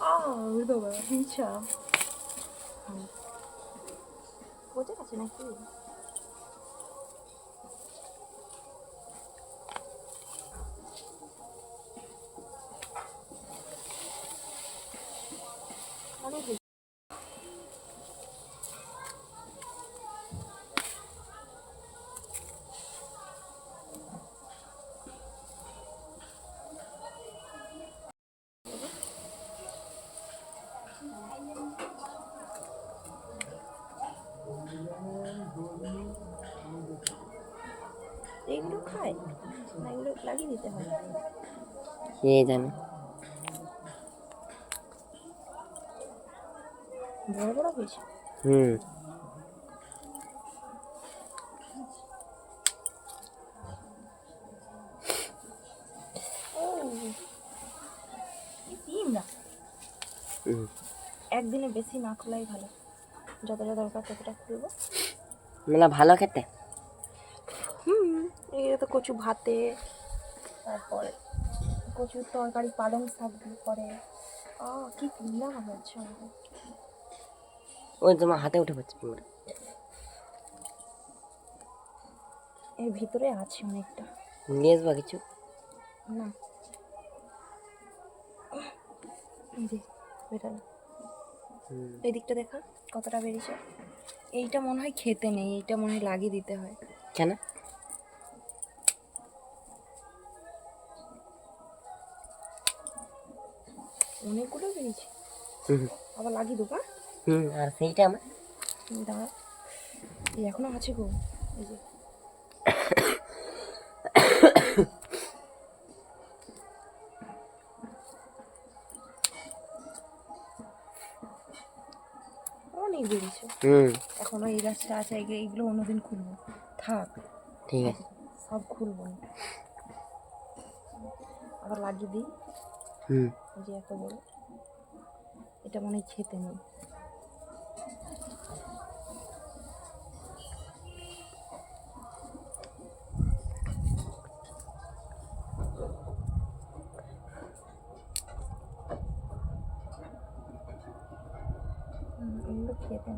아, 그래도 봐, 진짜. 모자가 지났지. এগুলো খায় না এগুলো লাগিয়ে দিতে হয়। কে জানে বড় বড় হয়েছে। হুম। একদিনে বেশি না খোলাই ভালো। যতটা দরকার ততটা খুলবো মেলা ভালো খেতে? হুম এগুলো তো কচু ভাতে তারপরে কচুর তরকারি পালং শাক দিয়ে করে। কি পিলা হচ্ছে আমাকে ওই তোমার হাতে উঠে পড়ছে পুরো এর ভিতরে আছে অনেকটা। নিয়ে আসবা কিছু? না। এই যে। এই দিকটা দেখা কতটা বেরিয়েছে। এইটা মনে হয় খেতে নেই এইটা মনে হয় লাগিয়ে দিতে হয়। কেন? অনেকগুলো বেরিয়েছে। আবার লাগিয়ে দেবো? হুম আর সেইটা আমার। দাঁড়া এই এখনও আছে গো এই যে। অনেক বেরিয়েছে হুম। এখনও এই গাছটা আছে এইগুলো অন্যদিন খুলবো। থাক। ঠিক আছে। সব খুলবো। আবার লাগিয়ে দিই। হুম। যে এত বড়। এটা মনে হয় খেতে নেই হুম, এগুলো খেতে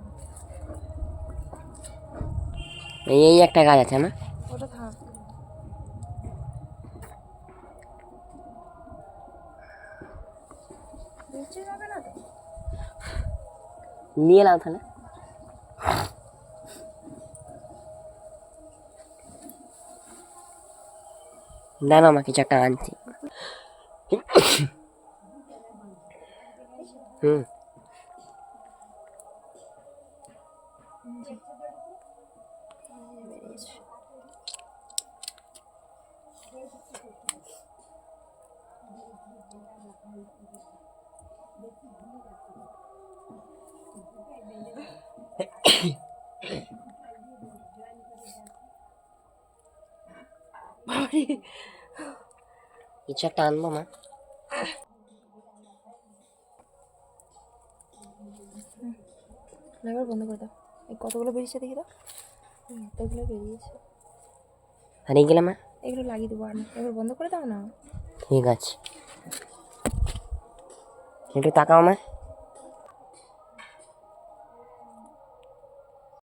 নেই এই একটা গাছ আছে না? ওটা থাক না নিয়ে এলাম তাহলে। দাঁড়া মা কিছু একটা আনছি। হুম। বাবারে, কিছু একটা আনব মা। বন্ধ করে দাও। এই কতগুলো বেরিয়েছে দেখি দাও হুম, এতগুলো বেরিয়েছে। হারিয়ে গেলাম গেলে এগুলো লাগিয়ে দেবো আমি। এগুলো এবার বন্ধ করে দাও না। ঠিক আছে। একটু তাকাও মা।